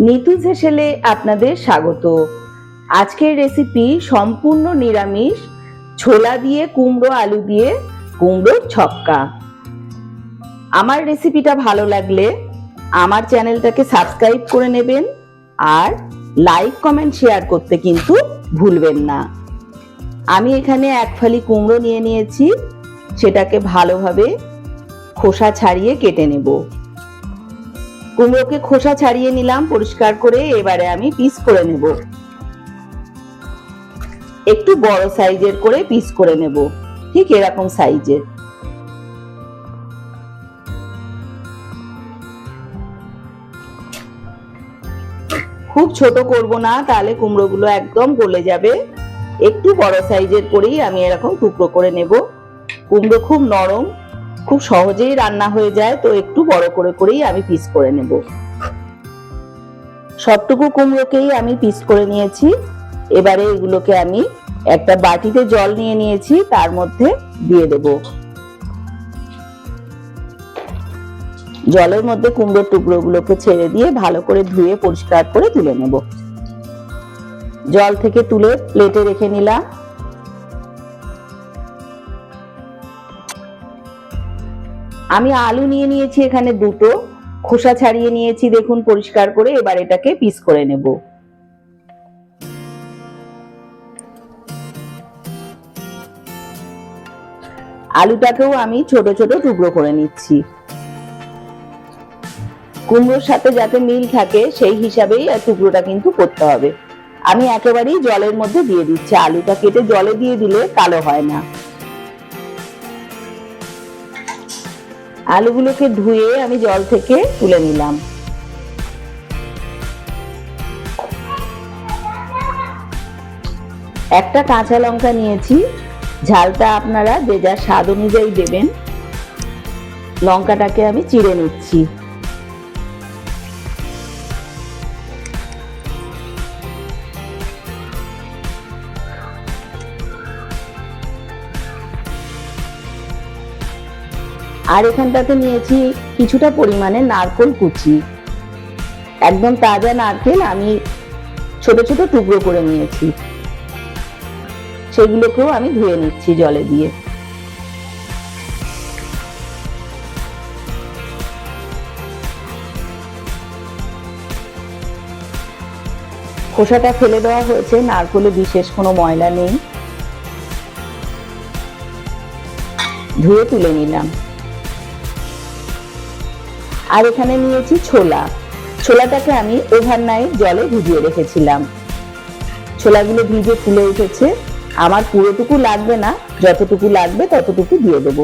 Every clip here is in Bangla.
নিতু হেসেলে আপনাদের স্বাগত। আজকের রেসিপি সম্পূর্ণ নিরামিষ, ছোলা দিয়ে কুমড়ো আলু দিয়ে কুমড়োর ছক্কা। আমার রেসিপিটা ভালো লাগলে আমার চ্যানেলটাকে সাবস্ক্রাইব করে নেবেন আর লাইক কমেন্ট শেয়ার করতে কিন্তু ভুলবেন না। আমি এখানে এক ফালি কুমড়ো নিয়ে নিয়েছি, সেটাকে ভালোভাবে খোসা ছাড়িয়ে কেটে নেব। কুমড়োকে খোসা ছাড়িয়ে নিলাম, পরিষ্কার করে এবারে আমি পিস করে নেব। একটু বড় সাইজের করে পিস করে নেব। ঠিক এরকম সাইজের। খুব ছোট করব না, তাহলে কুমড়োগুলো একদম গলে যাবে। একটু বড় সাইজের করেই আমি এরকম টুকরো করে নেব। কুমড়ো খুব নরম খুব সহজেই রান্না হয়ে যায়, তো একটু বড় করে করেই আমি পিস করে নেব। সবটুকু কুমড়োকেই আমি পিস করে নিয়েছি। এবারে এগুলোকে আমি একটা বাটিতে জল নিয়ে নিয়েছি, তার মধ্যে দিয়ে দেব। জলের মধ্যে কুমড়োর টুকরোগুলোকে ছেড়ে দিয়ে ভালো করে ধুয়ে পরিষ্কার করে তুলে নেব। জল থেকে তুলে প্লেটে রেখে নিলাম। আমি আলু নিয়ে নিয়েছি এখানে দুটো, খোসা ছাড়িয়ে নিয়েছি দেখুন পরিষ্কার করে, এবার এটাকে পিস করে নেব। আলুটাকেও আমি ছোট ছোট টুকরো করে নিচ্ছি। কুমড়োর সাথে যাতে মিল থাকে, সেই হিসাবেই টুকরোটা কিন্তু করতে হবে। আমি একেবারেই জলের মধ্যে দিয়ে দিচ্ছি। আলুটা কেটে জলে দিয়ে দিলে কালো হয় না। আলুগুলোকে ধুয়ে আমি জল থেকে তুলে নিলাম। একটা কাঁচা লঙ্কা নিয়েছি। ঝালটা আপনারা যে যা স্বাদ অনুযায়ী দেবেন। লঙ্কাটাকে আমি চিড়ে নিচ্ছি। আর এখানটাতে নিয়েছি কিছুটা পরিমাণে নারকোল কুচি। একদম তাজা নারকেল আমি ছোট ছোট টুকরো করে নিয়েছি। সেগুলোকেও আমি ধুয়ে নিচ্ছি জলে দিয়ে। খোসাটা ফেলে দেওয়া হয়েছে, নারকোলে বিশেষ কোনো ময়লা নেই। ধুয়ে তুলে নিলাম। আর এখানে নিয়েছি ছোলা। ছোলাটাকে আমি ওভারনাইট জলে ভিজিয়ে রেখেছিলাম। ছোলাগুলো ভিজে ফুলে উঠেছে। আমার পুরোটুকু লাগবে না, যতটুকু লাগবে ততটুকু দিয়ে দেব।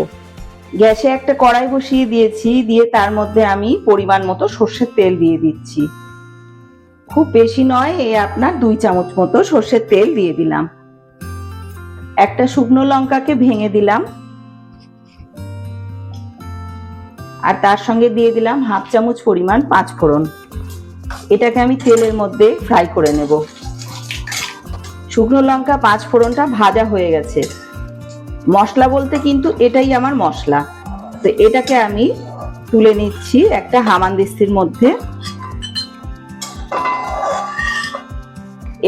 গ্যাসে একটা কড়াই বসিয়ে দিয়েছি, দিয়ে তার মধ্যে আমি পরিমাণ মতো সর্ষের তেল দিয়ে দিচ্ছি। খুব বেশি নয় এই আপনার দুই চামচ মতো সর্ষের তেল দিয়ে দিলাম। একটা শুকনো লঙ্কাকে ভেঙে দিলাম। আর তার সঙ্গে দিয়ে দিলাম হাফ চামচ পরিমাণ পাঁচ ফোড়ন। এটাকে আমি তেলের মধ্যে ফ্রাই করে নেব। শুকনো লঙ্কা পাঁচ ফোড়নটা ভাজা হয়ে গেছে। মশলা বলতে কিন্তু এটাই আমার মশলা। তো এটাকে আমি তুলে নিচ্ছি একটা হামানদিস্তির মধ্যে।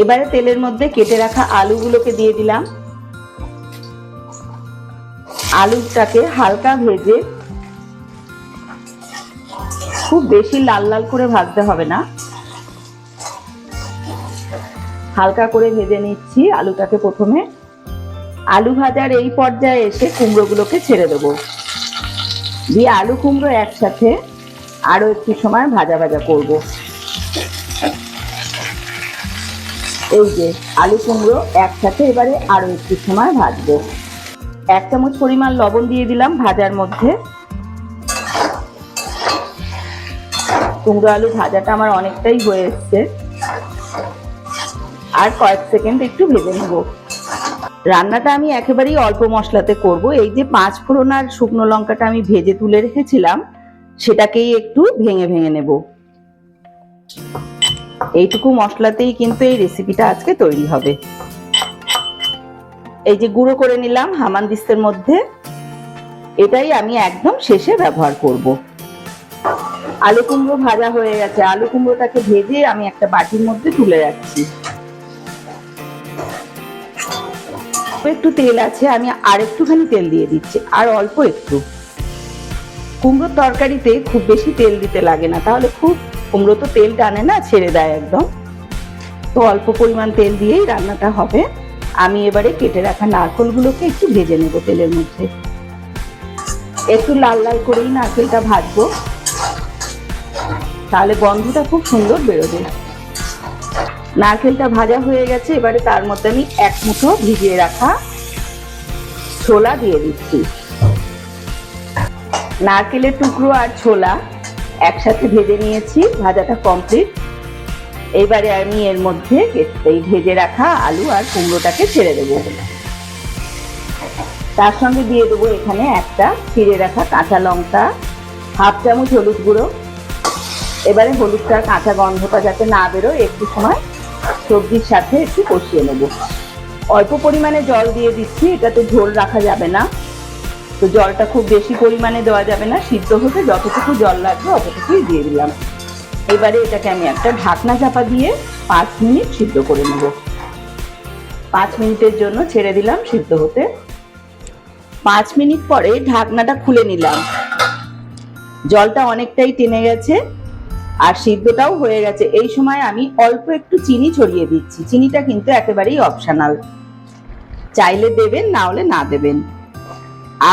এবারে তেলের মধ্যে কেটে রাখা আলুগুলোকে দিয়ে দিলাম। আলুটাকে হালকা ভেজে খুব বেশি লাল লাল করে ভাজতে হবে না। হালকা করে ভেজে নিচ্ছি আলুটাকে প্রথমে। আলু ভাজার এই পর্যায়ে এসে কুমড়োগুলোকে ছেড়ে দেবো। দিয়ে আলু কুমড়ো একসাথে আরও একটু সময় ভাজা ভাজা করব। এই যে আলু কুমড়ো একসাথে এবারে আরও একটু সময় ভাজবো। এক চামচ পরিমাণ লবণ দিয়ে দিলাম ভাজার মধ্যে। কুমড়ো আলু ভাজাটা আমার অনেকটাই হয়ে এসছে। আর কয়েক সেকেন্ড একটু ভেজে নেব। রান্নাটা আমি একেবারেই অল্প মশলাতে করব। এই যে পাঁচ ফোড়ন আর শুকনো লঙ্কাটা আমি ভেজে তুলে রেখেছিলাম, সেটাকেই একটু ভেঙে ভেঙে নেব। এইটুকু মশলাতেই কিন্তু এই রেসিপিটা আজকে তৈরি হবে। এই যে গুঁড়ো করে নিলাম হামানদিস্তের মধ্যে। এটাই আমি একদম শেষে ব্যবহার করব। আলু কুমড়ো ভাজা হয়ে গেছে। আলু কুমড়োটাকে ভেজে আমি একটা বাটির মধ্যে তুলে রাখছি। একটু তেল আছে, আমি আর একটুখানি তেল দিয়ে দিচ্ছি, আর অল্প একটু। কুমড়োর তরকারিতে খুব বেশি তেল দিতে লাগে না, তাহলে খুব কুমড়ো তো তেল টানে না, ছেড়ে দেয় একদম। তো অল্প পরিমাণ তেল দিয়েই রান্নাটা হবে। আমি এবারে কেটে রাখা নারকলগুলোকে একটু ভেজে নেব তেলের মধ্যে। একটু লাল লাল করেই নারকেলটা ভাজবো। তাহলে গন্ধটা খুব সুন্দর বেরোবে। নারকেলটা ভাজা হয়ে গেছে, এবারে তার মধ্যে আমি এক মুঠো ভিজিয়ে রাখা ছোলা দিয়ে দিচ্ছি। নারকেলের টুকরো আর ছোলা একসাথে ভেজে নিয়েছি, ভাজাটা কমপ্লিট এবারে আমি এর মধ্যে এই ভেজে রাখা আলু আর কুমড়োটাকে ছেড়ে দেবো। তার সঙ্গে দিয়ে দেবো এখানে একটা ছিঁড়ে রাখা কাঁচা লঙ্কা, হাফ চামচ হলুদ গুঁড়ো এবারে হলুদটার কাঁচা গন্ধটা যাতে না বেরোয়, একটু সময় সবজির সাথে একটু কষিয়ে নেব। অল্প পরিমাণে জল দিয়ে দিচ্ছি এটাতে ঝোল রাখা যাবে না। তো জলটা খুব বেশি পরিমাণে দেওয়া যাবে না, সিদ্ধ হতে যতটুকু জল লাগবে অতটুকুই দিয়ে দিলাম। এবারে এটাকে আমি একটা ঢাকনা চাপা দিয়ে পাঁচ মিনিট সিদ্ধ করে নেব। পাঁচ মিনিটের জন্য ছেড়ে দিলাম সিদ্ধ হতে। পাঁচ মিনিট পরে ঢাকনাটা খুলে নিলাম। জলটা অনেকটাই টেনে গেছে। আর সিদ্ধটাও হয়ে গেছে। এই সময় আমি অল্প একটু চিনি ছড়িয়ে দিচ্ছি। চিনিটা কিন্তু একেবারেই অপশনাল চাইলে দেবেন, না হলে না দেবেন।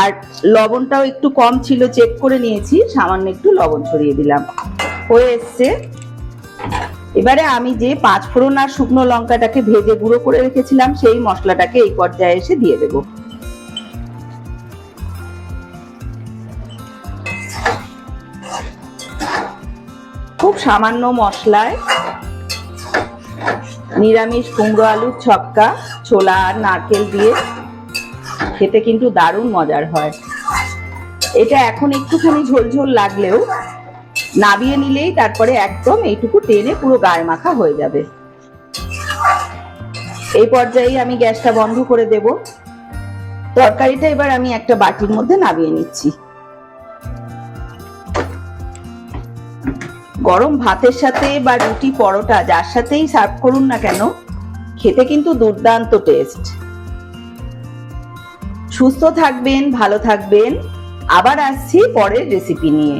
আর লবণটাও একটু কম ছিল চেক করে নিয়েছি, সামান্য একটু লবণ ছড়িয়ে দিলাম। হয়ে এসছে। এবারে আমি যে পাঁচ ফোড়ন আর শুকনো লঙ্কাটাকে ভেজে গুঁড়ো করে রেখেছিলাম, সেই মশলাটাকে এই পর্যায়ে এসে দিয়ে দেব। সামান্য মশলায় নিরামিষ কুমড়ো আলুর ছক্কা, ছোলা আর নারকেল দিয়ে। খেতে কিন্তু দারুণ মজার হয়। এটা এখন একটুখানি ঝোলঝোল লাগলেও নাবিয়ে নিলেই তারপরে একদম এইটুকু টেনে পুরো গায়ে মাখা হয়ে যাবে। এই পর্যায়ে আমি গ্যাসটা বন্ধ করে দেব। তরকারিটা এবার আমি একটা বাটির মধ্যে নাবিয়ে নিচ্ছি। গরম ভাতের সাথে বা রুটি পরোটা যার সাথেই সার্ভ করুন না কেন, খেতে কিন্তু দুর্দান্ত টেস্ট সুস্থ থাকবেন, ভালো থাকবেন। আবার আসছি পরের রেসিপি নিয়ে।